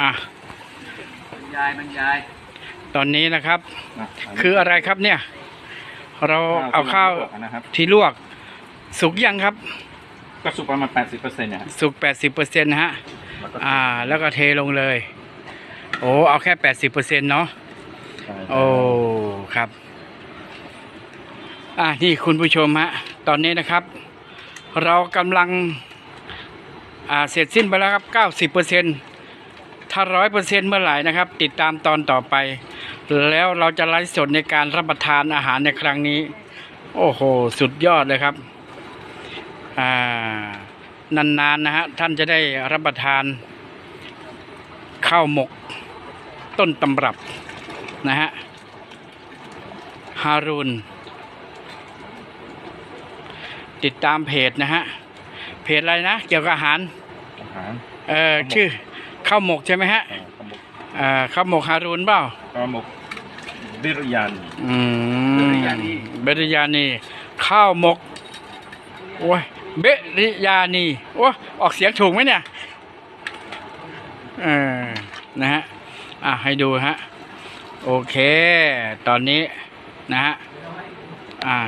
อะบรรยายบรรยายตอนนี้นะครับอะนนี้คืออะไรครับเนี่ย เราเอาข้าวที่ลกนะครับที่ลวก สุกยังครับ ก็สุกประมาณ 80%เนี่ยสุก 80%นะฮะ แล้วก็อ่า แล้วก็เทลงเลย โอ้เอาแค่ 80%เนาะ ใช่โอ้ ครับ อะนี่คุณผู้ชมฮะ ตอนนี้นะครับ เรากำลัง อ่า เสร็จสิ้นไปแล้วครับ 90% ถ้า100%เมื่อไหร่นะครับ ติดตามตอนต่อไป แล้วเราจะไลฟ์สดในการรับประทานอาหารในครั้งนี้ โอ้โห สุดยอดเลยครับ อ่านานๆนะฮะท่านจะได้รับประทานข้าวหมกต้นตำรับนะฮะฮารุนติดตามเพจนะฮะ เพจอะไรนะ เกี่ยวกับอาหาร อาหาร เออชื่อ ข้าวหมกใช่ไหมฮะเอ่อข้าวหมกเอ่อข้าวหมกฮารุนเปล่าข้าวหมกบิรยานอืมเบริยานีข้าวหมกโอ้ยเบริยานีโอ้ยออกเสียงถูกไหมเนี่ยเออนะฮะอะให้ดูฮะโอเค ตอนนี้นะฮะอ่า